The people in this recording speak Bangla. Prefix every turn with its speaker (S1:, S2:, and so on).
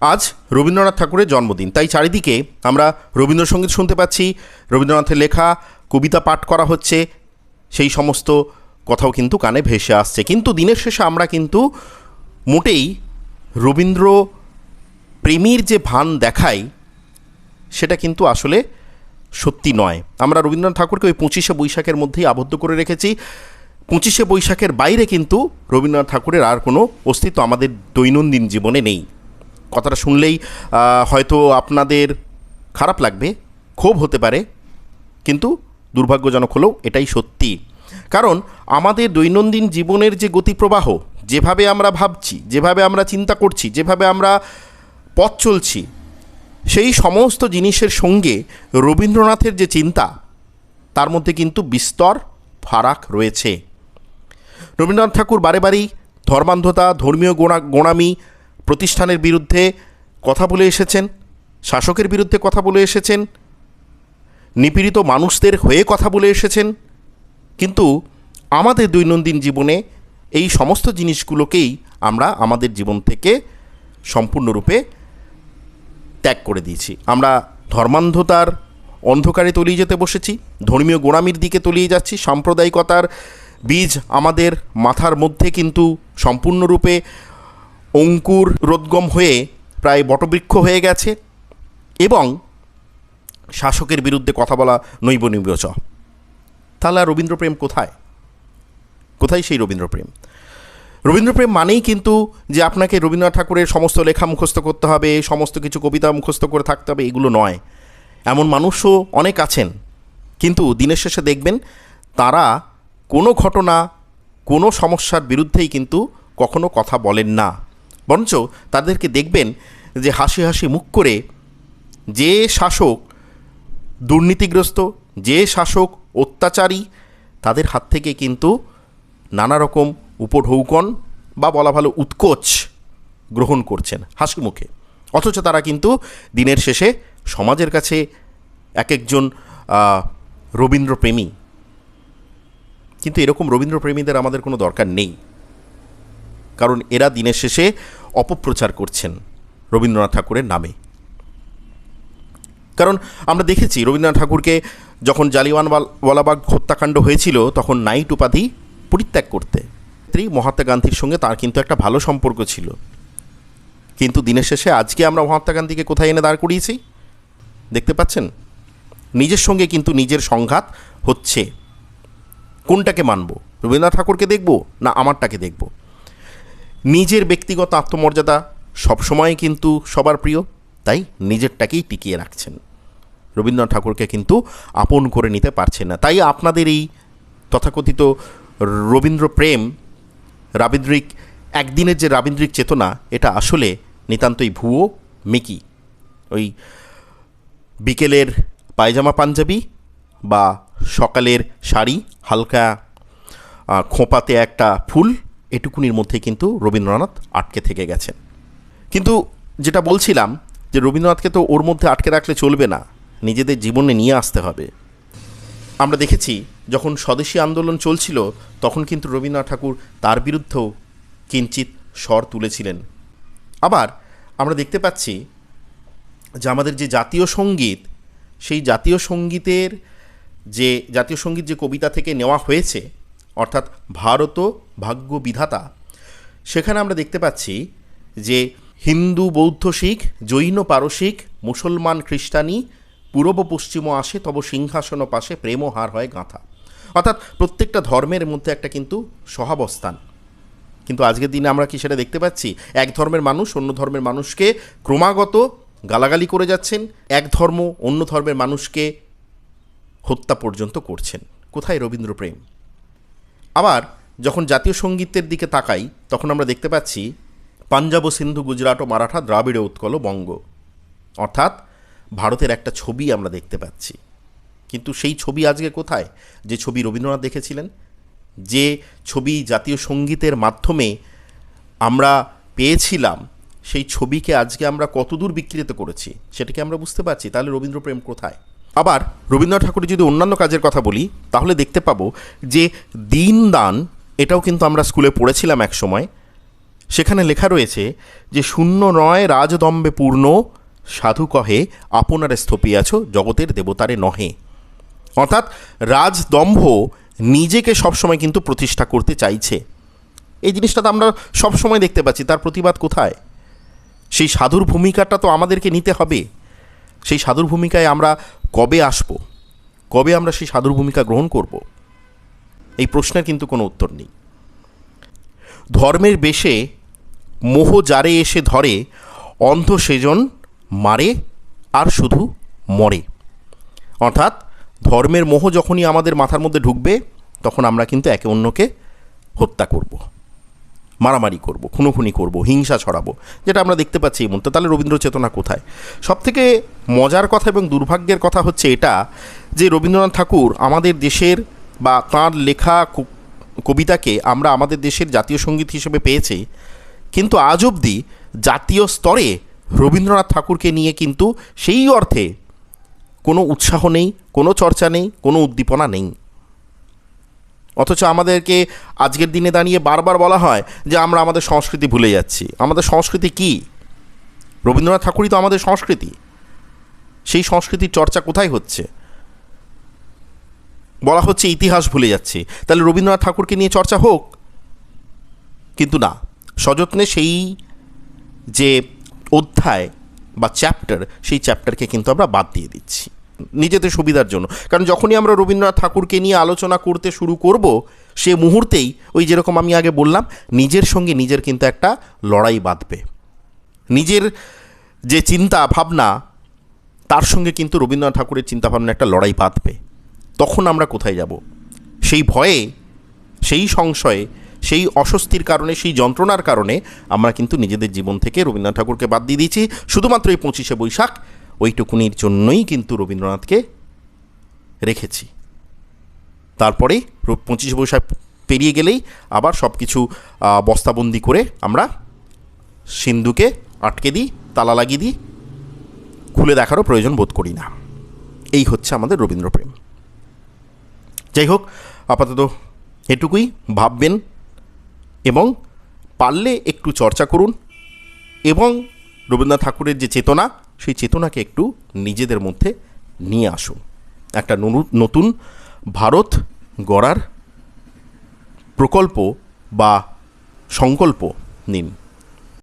S1: আজ রবীন্দ্রনাথ ঠাকুরের জন্মদিন। তাই চারিদিকে আমরা রবীন্দ্রসঙ্গীত শুনতে পাচ্ছি। রবীন্দ্রনাথের লেখা, কবিতা পাঠ করা হচ্ছে। সেই সমস্ত কথাও কিন্তু কানে ভেসে আসছে। কিন্তু দিনের শেষে আমরা কিন্তু মোটেই রবীন্দ্র প্রেমীর যে ভান দেখাই, সেটা কিন্তু আসলে সত্যি নয়। আমরা রবীন্দ্রনাথ ঠাকুরকে ওই পঁচিশে বৈশাখের মধ্যেই আবদ্ধ করে রেখেছি। পঁচিশে বৈশাখের বাইরে কিন্তু রবীন্দ্রনাথ ঠাকুরের আর কোনো অস্তিত্ব আমাদের দৈনন্দিন জীবনে নেই। কথাটা শুনলেই হয়তো আপনাদের খারাপ লাগবে, ক্ষোভ হতে পারে, কিন্তু দুর্ভাগ্যজনক হলেও এটাই সত্যি। কারণ আমাদের দৈনন্দিন জীবনের যে গতিপ্রবাহ, যেভাবে আমরা ভাবছি, যেভাবে আমরা চিন্তা করছি, যেভাবে আমরা পথ চলছি, সেই সমস্ত জিনিসের সঙ্গে রবীন্দ্রনাথের যে চিন্তা, তার মধ্যে কিন্তু বিস্তর ফারাক রয়েছে। রবীন্দ্রনাথ ঠাকুর বারে বারেই ধর্মান্ধতা, ধর্মীয় গোড়া গোড়ামি প্রতিষ্ঠানের বিরুদ্ধে কথা বলে এসেছেন, শাসকের বিরুদ্ধে কথা বলে এসেছেন, নিপীড়িত মানুষদের হয়ে কথা বলে এসেছেন, কিন্তু আমাদের দৈনন্দিন জীবনে এই সমস্ত জিনিসগুলোকেই আমরা আমাদের জীবন থেকে সম্পূর্ণরূপে ত্যাগ করে দিয়েছি। আমরা ধর্মান্ধতার অন্ধকারে তলিয়ে যেতে বসেছি, ধর্মীয় গোড়ামির দিকে তলিয়ে যাচ্ছি, সাম্প্রদায়িকতার বীজ আমাদের মাথার মধ্যে কিন্তু সম্পূর্ণরূপে অঙ্কুর রোদ্গম হয়ে প্রায় বটবৃক্ষ হয়ে গেছে এবং শাসকের বিরুদ্ধে কথা বলা নৈব নিবচ তাহলে আর রবীন্দ্রপ্রেম কোথায়? কোথায় সেই রবীন্দ্রপ্রেম? রবীন্দ্রপ্রেম মানেই কিন্তু যে আপনাকে রবীন্দ্রনাথ ঠাকুরের সমস্ত লেখা মুখস্থ করতে হবে, সমস্ত কিছু কবিতা মুখস্থ করে থাকতে হবে, এগুলো নয়। এমন মানুষও অনেক আছেন, কিন্তু দিনের শেষে দেখবেন তারা কোনো ঘটনা, কোনো সমস্যার বিরুদ্ধেই কিন্তু কখনো কথা বলেন না। বরঞ্চ তাদেরকে দেখবেন যে হাসি হাসি মুখ করে যে শাসক দুর্নীতিগ্রস্ত, যে শাসক অত্যাচারী, তাদের হাত থেকে কিন্তু নানা রকম উপঢৌকন বা বলা ভালো উৎকোচ গ্রহণ করছেন হাসি মুখে। অথচ তারা কিন্তু দিনের শেষে সমাজের কাছে এক একজন রবীন্দ্রপ্রেমী। কিন্তু এরকম রবীন্দ্রপ্রেমীদের আমাদের কোনো দরকার নেই। কারণ এরা দিনের শেষে অপপ্রচার করছেন রবীন্দ্রনাথ ঠাকুরের নামে। কারণ আমরা দেখেছি রবীন্দ্রনাথ ঠাকুরকে যখন জালিওয়ানওয়ালাবাগ হত্যাকাণ্ড হয়েছিল, তখন নাইট উপাধি পরিত্যাগ করতে। স্ত্রী মহাত্মা গান্ধীর সঙ্গে তার কিন্তু একটা ভালো সম্পর্ক ছিল। কিন্তু দিনের শেষে আজকে আমরা মহাত্মা গান্ধীকে কোথায় এনে দাঁড় করিয়েছি? দেখতে পাচ্ছেন? নিজের সঙ্গে কিন্তু নিজের সংঘাত হচ্ছে। কোনটাকে মানব? রবীন্দ্রনাথ ঠাকুরকে দেখব না আমারটাকে দেখব? নিজের ব্যক্তিগত আত্মমর্যাদা সবসময় কিন্তু সবার প্রিয়, তাই নিজেরটাকেই টিকিয়ে রাখছেন। রবীন্দ্রনাথ ঠাকুরকে কিন্তু আপন করে নিতে পারছেন না। তাই আপনাদের এই তথাকথিত রবীন্দ্র প্রেম, রাবীন্দ্রিক, একদিনের যে রাবীন্দ্রিক চেতনা, এটা আসলে নিতান্তই ভুয়ো, মিকি। ওই বিকেলের পায়জামা পাঞ্জাবি বা সকালের শাড়ি, হালকা খোঁপাতে একটা ফুল এটুকুনির মধ্যে কিন্তু রবীন্দ্রনাথ আটকে থেকে গেছেন। কিন্তু যেটা বলছিলাম যে রবীন্দ্রনাথকে তো ওর মধ্যে আটকে রাখলে চলবে না, নিজেদের জীবনে নিয়ে আসতে হবে। আমরা দেখেছি যখন স্বদেশী আন্দোলন চলছিল, তখন কিন্তু রবীন্দ্রনাথ ঠাকুর তার বিরুদ্ধেও কিঞ্চিত স্বর তুলেছিলেন। আবার আমরা দেখতে পাচ্ছি যে আমাদের যে জাতীয় সংগীত, সেই জাতীয় সঙ্গীতের যে, জাতীয় সংগীত যে কবিতা থেকে নেওয়া হয়েছে অর্থাৎ ভারত ভাগ্য বিধাতা সেখানে আমরা দেখতে পাচ্ছি যে হিন্দু বৌদ্ধ শিখ, জৈন পারসিক, মুসলমান খ্রিস্টানি, পূর্ব পশ্চিম আসে, তব সিংহাসন পাশে প্রেম হার হয় গাঁথা। অর্থাৎ প্রত্যেকটা ধর্মের মধ্যে একটা কিন্তু সহাবস্থান। কিন্তু আজকের দিনে আমরা কি সেটা দেখতে পাচ্ছি? এক ধর্মের মানুষ অন্য ধর্মের মানুষকে ক্রমাগত গালাগালি করে যাচ্ছেন, এক ধর্ম অন্য ধর্মের মানুষকে হত্যা পর্যন্ত করছেন। কোথায় রবীন্দ্র প্রেম? আবার যখন জাতীয় সঙ্গীতের দিকে তাকাই, তখন আমরা দেখতে পাচ্ছি পাঞ্জাব ও সিন্ধু, গুজরাট ও মারাঠা দ্রাবিড় উৎকল বঙ্গ। অর্থাৎ ভারতের একটা ছবি আমরা দেখতে পাচ্ছি। কিন্তু সেই ছবি আজকে কোথায়? যে ছবি রবীন্দ্রনাথ দেখেছিলেন? যে ছবি জাতীয় সঙ্গীতের মাধ্যমে আমরা পেয়েছিলাম, সেই ছবিকে আজকে আমরা কতদূর বিকৃত করেছি, সেটাকে আমরা বুঝতে পারছি। তাহলে রবীন্দ্রপ্রেম কোথায়? আবার রবীন্দ্রনাথ ঠাকুরের যদি অন্যান্য কাজের কথা বলি, তাহলে দেখতে পাবো যে দিন দান এটাও কিন্তু আমরা স্কুলে পড়েছিলাম এক সময়। সেখানে লেখা রয়েছে যে, শূন্য নয় রাজদম্বে পূর্ণ, সাধু কহে আপনারে স্থপিয়াছ জগতের দেবতারে নহে। অর্থাৎ রাজদম্ভ নিজেকে সবসময় কিন্তু প্রতিষ্ঠা করতে চাইছে। এই জিনিসটা তো আমরা সবসময় দেখতে পাচ্ছি, তার প্রতিবাদ কোথায়? সেই সাধুর ভূমিকাটা তো আমাদেরকে নিতে হবে। সেই সাধুর ভূমিকায় আমরা কবে আসব? কবে আমরা সেই সাধুর ভূমিকা গ্রহণ করব? এই প্রশ্নের কিন্তু কোনো উত্তর নেই। ধর্মের বেশে মোহ জারে এসে ধরে, অন্ধ সেজন মারে আর শুধু মরে। অর্থাৎ ধর্মের মোহ যখনই আমাদের মাথার মধ্যে ঢুকবে, তখন আমরা কিন্তু একে অন্যকে হত্যা করব। মারামারি করব, খুনোখুনি করব, হিংসা ছড়াবো, যেটা আমরা দেখতে পাচ্ছি এই মুহূর্তে। তাহলে রবীন্দ্র চেতনা কোথায়? সবথেকে মজার কথা এবং দুর্ভাগ্যের কথা হচ্ছে এটা যে রবীন্দ্রনাথ ঠাকুর আমাদের দেশের বা তাঁর লেখা কবিতাকে আমরা আমাদের দেশের জাতীয় সংগীত হিসেবে পেয়েছি, কিন্তু আজ অবধি জাতীয় স্তরে রবীন্দ্রনাথ ঠাকুরকে নিয়ে কিন্তু সেই অর্থে কোনো উৎসাহ নেই, কোনো চর্চা নেই, কোনো উদ্দীপনা নেই। অথচ আমাদেরকে আজকের দিনে দাঁড়িয়ে বারবার বলা হয় যে আমরা আমাদের সংস্কৃতি ভুলে যাচ্ছি। আমাদের সংস্কৃতি কি? রবীন্দ্রনাথ ঠাকুরই তো আমাদের সংস্কৃতি। সেই সংস্কৃতির চর্চা কোথায় হচ্ছে? বলা হচ্ছে ইতিহাস ভুলে যাচ্ছে। তাহলে রবীন্দ্রনাথ ঠাকুরকে নিয়ে চর্চা হোক। কিন্তু না, সযত্নে সেই যে অধ্যায় বা চ্যাপ্টার, সেই চ্যাপ্টারকে কিন্তু আমরা বাদ দিয়ে দিচ্ছি। নিজেদের সুবিধার জন্য। কারণ যখনই আমরা রবীন্দ্রনাথ ঠাকুরকে নিয়ে আলোচনা করতে শুরু করব, সে মুহূর্তেই ওই যেরকম আমি আগে বললাম, নিজের সঙ্গে নিজের কিন্তু একটা লড়াই বাঁধবে। নিজের যে চিন্তা ভাবনা, তার সঙ্গে কিন্তু রবীন্দ্রনাথ ঠাকুরের চিন্তাভাবনা একটা লড়াই বাঁধবে। তখন আমরা কোথায় যাব? সেই ভয়ে, সেই সংশয়ে, সেই অস্বস্তির কারণে, সেই যন্ত্রণার কারণে আমরা কিন্তু নিজেদের জীবন থেকে রবীন্দ্রনাথ ঠাকুরকে বাদ দিয়ে দিয়েছি। শুধুমাত্র এই পঁচিশে বৈশাখ ওইটুকুনির জন্যই কিন্তু রবীন্দ্রনাথকে রেখেছি। তারপরে পঁচিশে বৈশাখ পেরিয়ে গেলেই আবার সব কিছু বস্তাবন্দি করে আমরা সিন্ধুকে আটকে দিই, তালা লাগিয়ে দিই, খুলে দেখারও প্রয়োজন বোধ করি না। এই হচ্ছে আমাদের রবীন্দ্রপ্রেম। যাই হোক, আপাতত এটুকুই ভাববেন এবং পারলে একটু চর্চা করুন এবং রবীন্দ্রনাথ ঠাকুরের যে চেতনা সেই চেতনাকে একটু নিজেদের মধ্যে নিয়ে আসুন। একটা নতুন ভারত গড়ার প্রকল্প বা সংকল্প নিন।